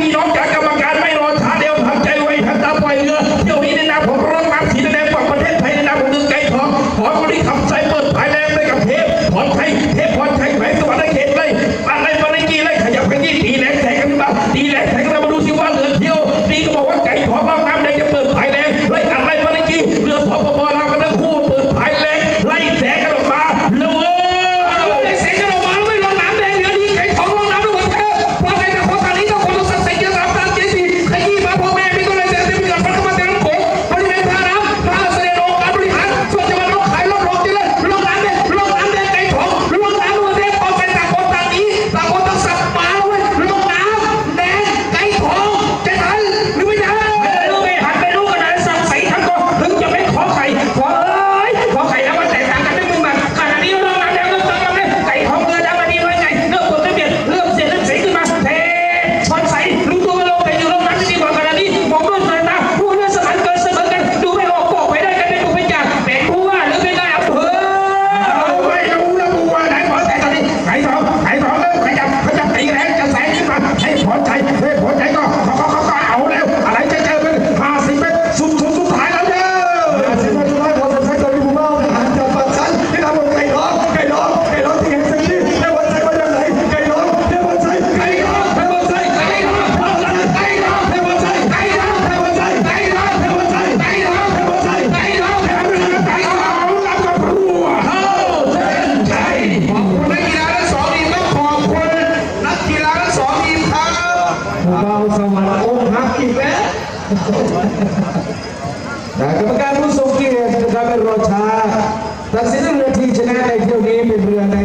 พี่น้องจากกรรมการไม่รอช้าเดี๋ยวทำใจไว้ทำตาปล่อยเงือเที่ยวนี้ ไทยต้นสายแรงได้กับเทพพรไทยเทพพรไทยแขวงสวรรค์เขตเลยาสมัสรองค์ฮักอีกแล้วนะกรรมการผู้ทรงเกียรตินะครับไม่รอช้าตัดสินเรือที่ชนะในเที่ยวนี้เป็นเรือใน